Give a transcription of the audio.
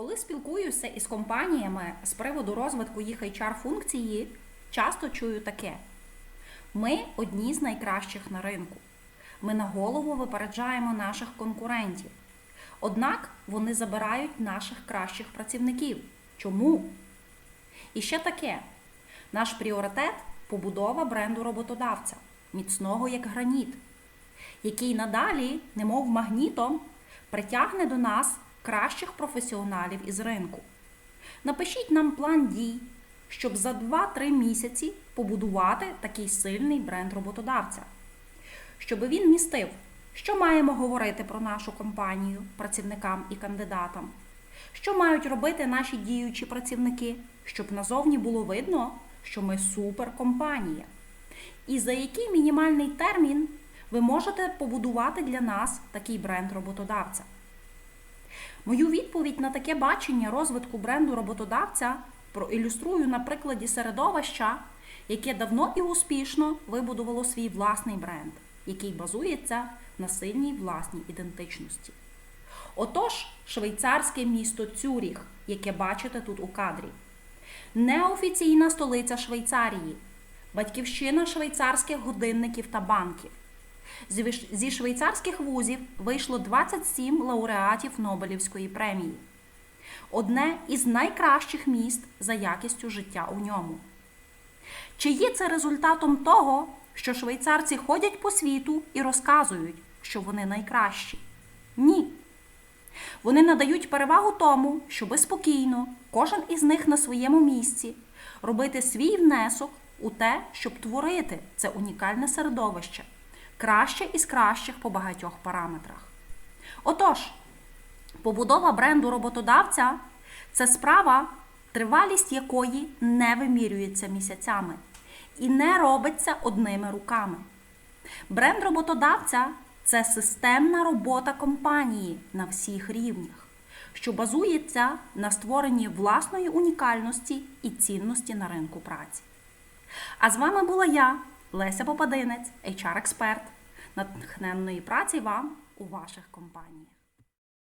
Коли спілкуюся із компаніями з приводу розвитку їх HR-функції, часто чую таке: ми одні з найкращих на ринку. Ми на голову випереджаємо наших конкурентів. Однак вони забирають наших кращих працівників. Чому? І ще таке: наш пріоритет побудова бренду роботодавця, міцного як граніт, який надалі, немов магнітом, притягне до нас кращих професіоналів із ринку. Напишіть нам план дій, щоб за 2-3 місяці побудувати такий сильний бренд роботодавця, щоб він містив, що маємо говорити про нашу компанію працівникам і кандидатам, що мають робити наші діючі працівники, щоб назовні було видно, що ми суперкомпанія. І за який мінімальний термін ви можете побудувати для нас такий бренд роботодавця. Мою відповідь на таке бачення розвитку бренду роботодавця проілюструю на прикладі середовища, яке давно і успішно вибудувало свій власний бренд, який базується на сильній власній ідентичності. Отож, швейцарське місто Цюріх, яке бачите тут у кадрі, неофіційна столиця Швейцарії, батьківщина швейцарських годинників та банків. Зі швейцарських вузів вийшло 27 лауреатів Нобелівської премії. Одне із найкращих міст за якістю життя у ньому. Чи є це результатом того, що швейцарці ходять по світу і розказують, що вони найкращі? Ні. Вони надають перевагу тому, щоби спокійно, кожен із них на своєму місці, робити свій внесок у те, щоб творити це унікальне середовище, краще із кращих по багатьох параметрах. Отож, побудова бренду роботодавця це справа, тривалість якої не вимірюється місяцями і не робиться одними руками. Бренд роботодавця це системна робота компанії на всіх рівнях, що базується на створенні власної унікальності і цінності на ринку праці. А з вами була я, Леся Попадинець, HR-експерт, натхненної праці вам у ваших компаніях.